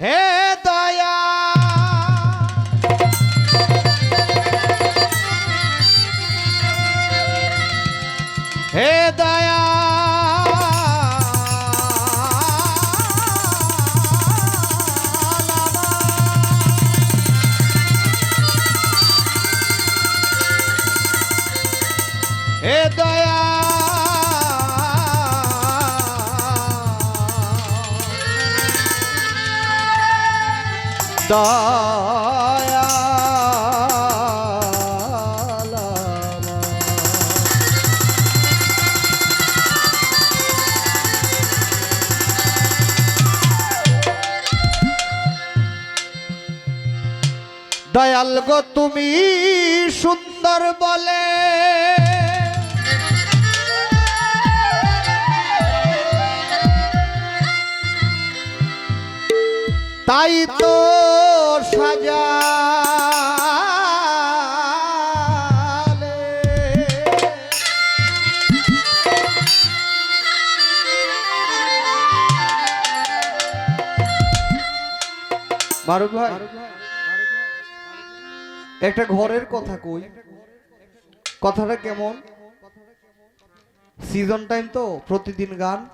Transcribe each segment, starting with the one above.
হে দয়া হে দয়া হে দয়া দয়া দয়াল গো তুমি সুন্দর বলে। তাই তো একটা ঘরের কথা কই। কথাটা কেমন? সিজন টাইম তো, প্রতিদিন গান।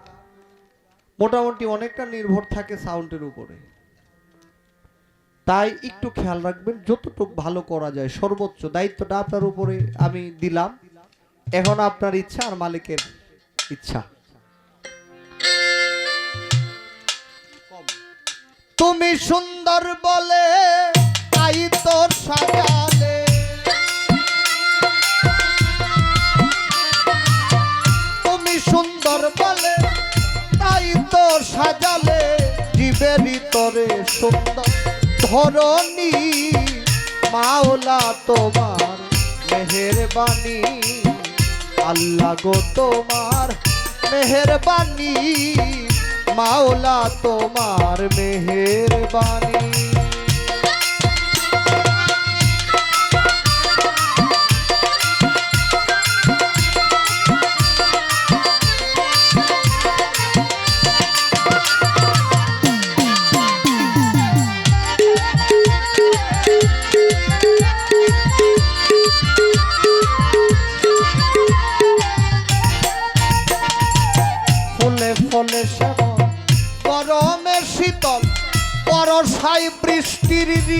মোটামুটি অনেকটা নির্ভর থাকে সাউন্ডের উপরে। তাই একটু খেয়াল রাখবেন, যতটুকু ভালো করা যায়, সর্বোচ্চ দায়িত্বটা আপনার উপরে আমি দিলাম। এখন আপনার ইচ্ছা আর মালিকের ইচ্ছা। তুমি সুন্দর বলে, তাই তোর সাজালে। তুমি সুন্দর বলে, তাই তো সাজালে জীবের ভিতরে সুন্দর ধরণী মাওলা তোমার মেহেরবানি। আল্লাহ গো তোমার মেহেরবানি মাওলা তোমার মেহেরবানি।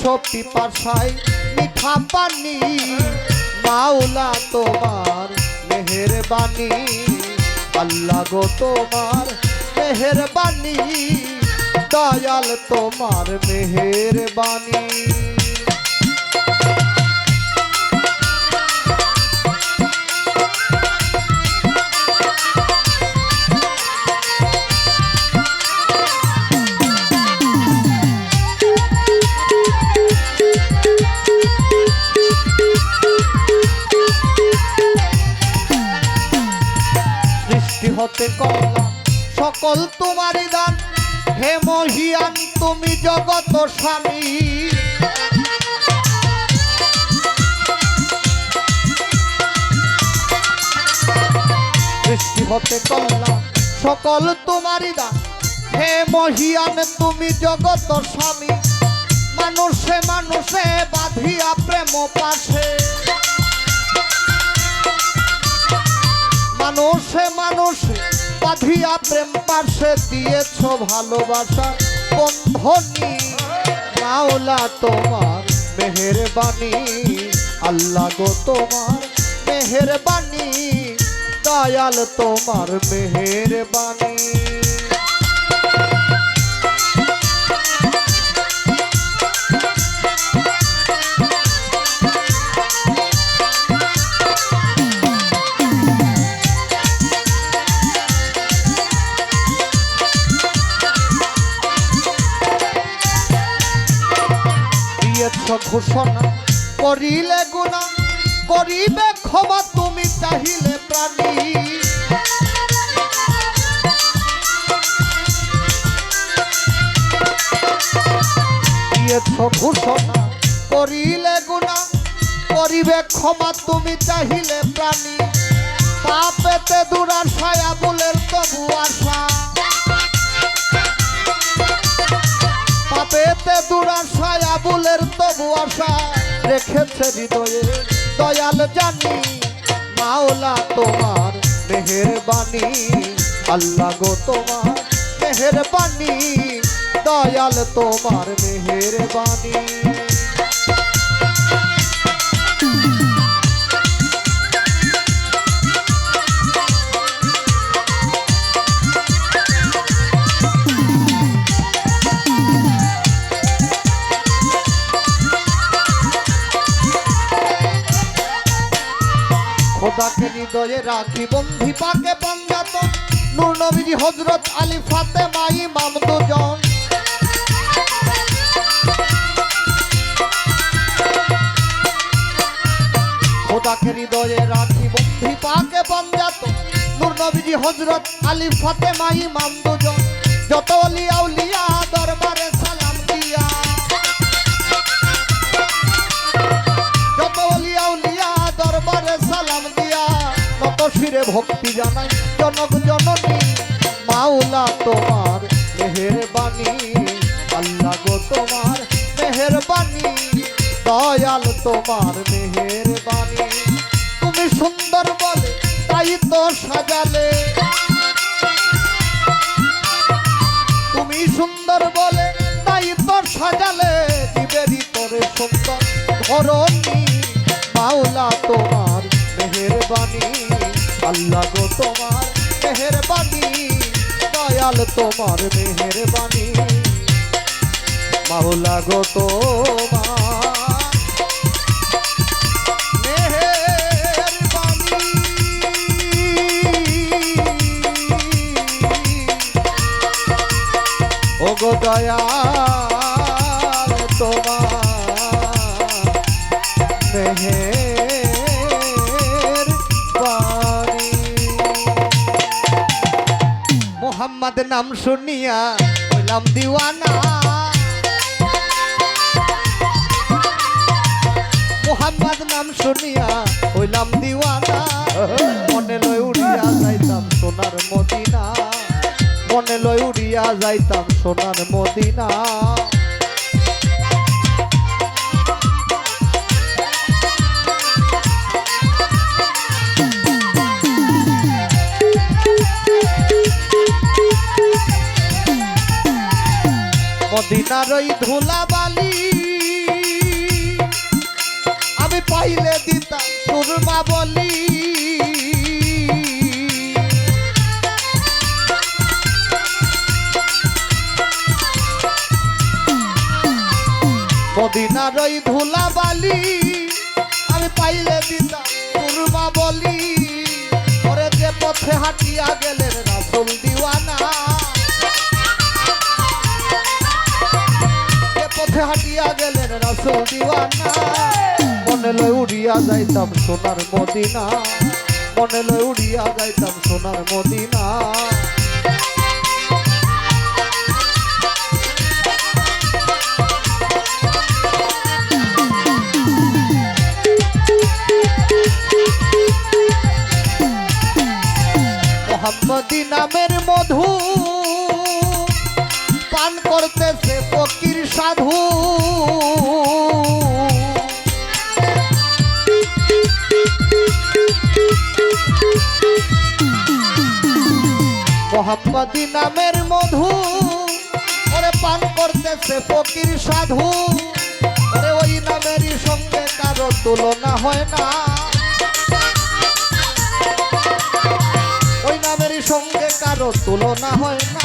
দিয়েছ পাশায় মিঠা পানি মাওলা তোমার মেহেরবানি আল্লাহ গো তোমার মেহেরবানি দয়াল তোমার মেহেরবানি। কমলা সকল তোমারই দান। হে মহিয়ান, তুমি জগত স্বামী। সৃষ্টি হতে কমলা সকল তোমারই দান। হে মহিয়ান, তুমি জগত স্বামী। মানুষে মানুষে বাঁধিয়া প্রেম পাশে। মানুষে মানুষে বাঁধিয়া প্রেম পাশে দিয়েছ ভালোবাসা। বন্ধনী, মাওলা তোমার মেহেরবানি আল্লাহ গো তোমার মেহেরবানি দয়াল তোমার মেহেরবানি ঘোষণা, করিলে গুণা, করিবে ক্ষমা, তুমি চাহিলে প্রাণী। ঘোষণা, করিলে গুণা, করিবে ক্ষমা, তুমি চাহিলে প্রাণী। পাপেতে দুরার ছায়া বুলের তবু আশা। পাপেতে দুরান ছায়া বুলের তবু আশা রেখেছে হৃদয়ে। দয়াল জানি, মাওলা তোমার মেহের বাণী আল্লাহ গো তোমার মেহের বাণী দয়াল তোমার মেহের খোদাকে হৃদয়ে রাখি বন্ধি পাকে পঞ্জাত নূর নবীজি হজরত আলী ফাতেমা ইমাম দুজন খোদাকে হৃদয়ে রাখি বন্ধি পাকে পঞ্জাত নূর নবীজি হজরত আলী ফাতেমা ইমাম দুজন যত অলিয়া দরবারে কত শিরে ভক্তি জানাই। জনক জননী, মাওলা তোমার মেহের বাণী আল্লাহ গো তোমার মেহের বাণী দয়াল তোমার মেহের তুমি সুন্দর বলে, তাই তো সাজালে। তুমি সুন্দর বলে, তাই তোর সাজালে। দিবেরি তোরে সুন্দর ধরণী মাওলা তোমার মেহেরবানি আল্লাহ গো তোমার মেহেরবানি দয়াল তোমার মেহেরবানি। মাওলা গো তোমার মেহেরবানি। মোহাম্মদ নাম শুনিয়া হইলাম দিওয়ানা। মোহাম্মদ নাম শুনিয়া হইলাম দিওয়ানা। মনে লয় উড়িয়া যাইতাম সোনার মদিনা। মনে লয় উড়িয়া যাইতাম সোনার মদিনা। মদিনার ওই ধুলাবালি। আমি পাইলে দিতাম সুরমা বলি। মদিনার ওই ধুলাবালি, আমি পাইলে দিতাম সুরমা বলি। পরে যে পথে হাঁটিয়া গেলেন রাসুল দিওয়ানা। পথে গেলেন মনে লয় উড়িয়া যাইতাম সোনার মদিনা। মনে লয় উড়িয়া যাইতাম সোনার মদিনা। মোহাম্মদী নামের মধু সাধু। মোহাম্মদী নামের মধু, ওরে পান করতেছে ফকির সাধু। ওরে ওই নামেরই সঙ্গে কারও তুলনা হয় না। ওই নামেরই সঙ্গে কারও তুলনা হয় না।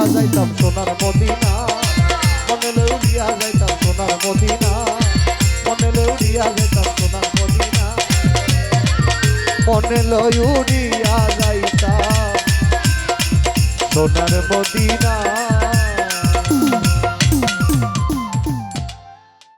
উড়িয়া যাইতাম সোনার মদিনা। মনে লই উড়িয়া যাইতাম সোনার মদিনা। মনে লই উড়িয়া যাইতাম সোনার মদিনা। মনে লই যাইতাম সোনার মদিনা।